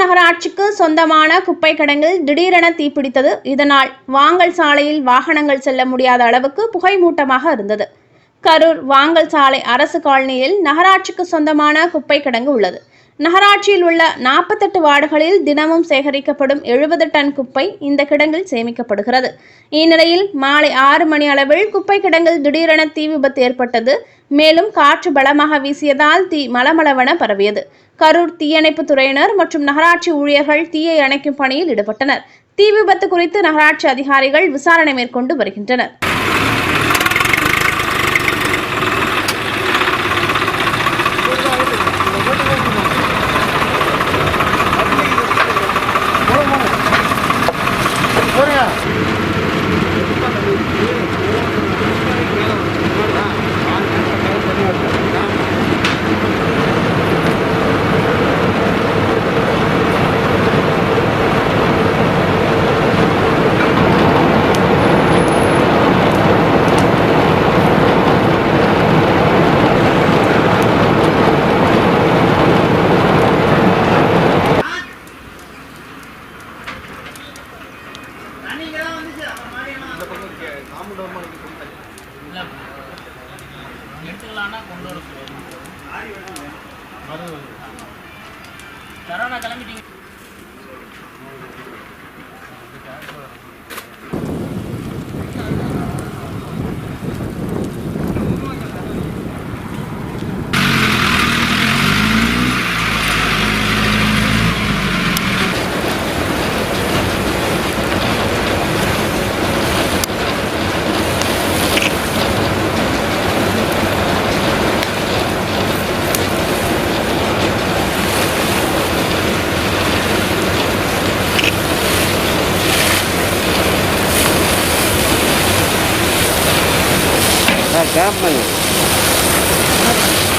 நகராட்சிக்கு சொந்தமான குப்பை கிடங்கில் திடீரென தீப்பிடித்தது இதனால் வாங்கல் சாலையில் வாகனங்கள் செல்ல முடியாத அளவுக்கு புகை மூட்டமாக இருந்தது. கரூர் வாங்கல் சாலை அரசு காலனியில் நகராட்சிக்கு சொந்தமான குப்பை கிடங்கு உள்ளது. நகராட்சியில் உள்ள நாற்பத்தெட்டு வார்டுகளில் தினமும் சேகரிக்கப்படும் எழுபது டன் குப்பை இந்த கிடங்கில் சேமிக்கப்படுகிறது. இந்நிலையில் மாலை ஆறு மணி அளவில் குப்பை கிடங்கில் திடீரென தீ விபத்து ஏற்பட்டது. மேலும் காற்று பலமாக வீசியதால் தீ மலமளவென பரவியது. கரூர் தீயணைப்பு துறையினர் மற்றும் நகராட்சி ஊழியர்கள் தீயை அணைக்கும் பணியில் ஈடுபட்டனர். தீ விபத்து குறித்து நகராட்சி அதிகாரிகள் விசாரணை மேற்கொண்டு வருகின்றனர். இல்லை. எடுத்துக்கலான்னா கொண்டு வர சொல்லுவோம் தரோண்ணா கிளம்பிட்டீங்க. cá amanhã.